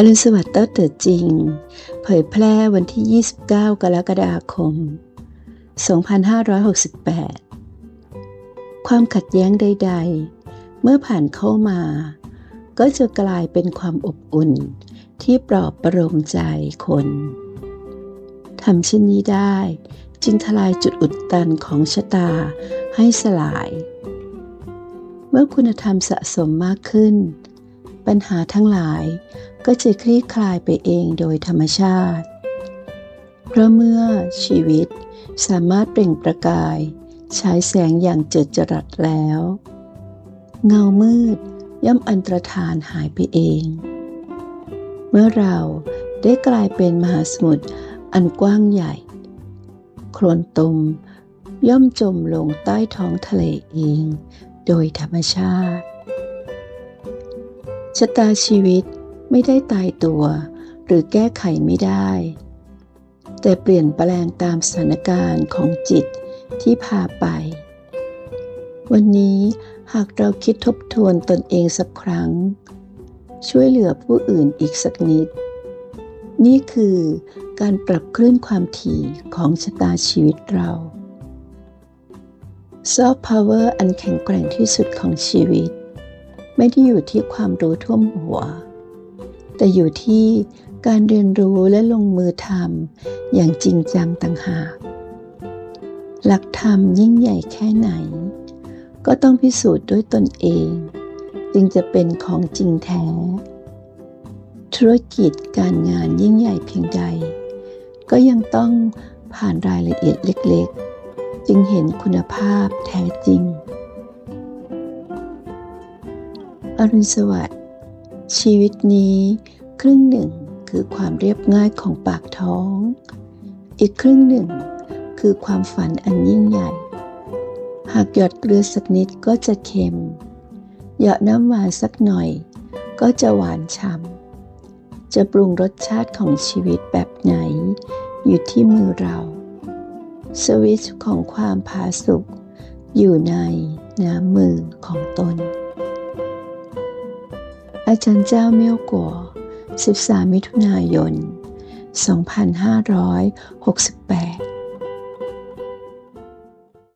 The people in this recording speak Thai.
อรุณสวัสดิ์เต้าเติดจริง เผยแพร่วันที่ 29 กรกฎาคม 2568 ความขัดแย้งใด ๆ เมื่อผ่านเข้ามา ก็จะกลายเป็นความอบอุ่นที่ปลอบประโลมใจคนทำเช่นนี้ได้ จึงทลายจุดอุดตันของชะตาให้สลาย เมื่อคุณธรรมสะสมมากขึ้น ปัญหาทั้งหลาย ก็จะคลี่คลายไปเองโดยธรรมชาติ เพราะเมื่อชีวิตสามารถเปล่งประกายฉายแสงอย่างเจิดจรัสแล้ว เงามืดย่อมอันตรธานหายไปเอง เมื่อเราได้กลายเป็นมหาสมุทรอันกว้างใหญ่ โคลนตมย่อมจมลงใต้ท้องทะเลเอง โดยธรรมชาติ ชะตาชีวิตไม่ได้ตายตัว หรือแก้ไขไม่ได้ แต่เปลี่ยนแปลงตามสถานการณ์ของจิตที่พาไป วันนี้หากเราคิดทบทวนตนเองสักครั้ง ช่วยเหลือผู้อื่นอีกสักนิด นี่คือการปรับคลื่นความถี่ของชะตาชีวิตเราซอฟต์พาวเวอร์อันแข็งแกร่งที่สุดของชีวิต ไม่ได้อยู่ที่ความรู้ท่วมหัว แต่อยู่ที่การเรียนรู้และลงมือทำอย่างจริงจังต่างหาก หลักธรรมยิ่งใหญ่แค่ไหน ก็ต้องพิสูจน์ด้วยตนเอง จึงจะเป็นของจริงแท้ ธุรกิจการงานยิ่งใหญ่เพียงใด ก็ยังต้องผ่านรายละเอียดเล็กๆ จึงเห็นคุณภาพแท้จริง อรุณสวัสดิ์ชีวิตนี้ ครึ่งหนึ่งคือความเรียบง่ายของปากท้อง อีกครึ่งหนึ่งคือความฝันอันยิ่งใหญ่ หากหยดเกลือสักนิดก็จะเค็ม หยอดน้ำหวานสักหน่อย ก็จะหวานฉ่ำจะปรุงรสชาติของชีวิตแบบไหน อยู่ที่มือเรา สวิตช์ของความผาสุกอยู่ในน้ำมือของตน อาจารย์เจ้าเมี่ยวกัว 13 มิถุนายน 2568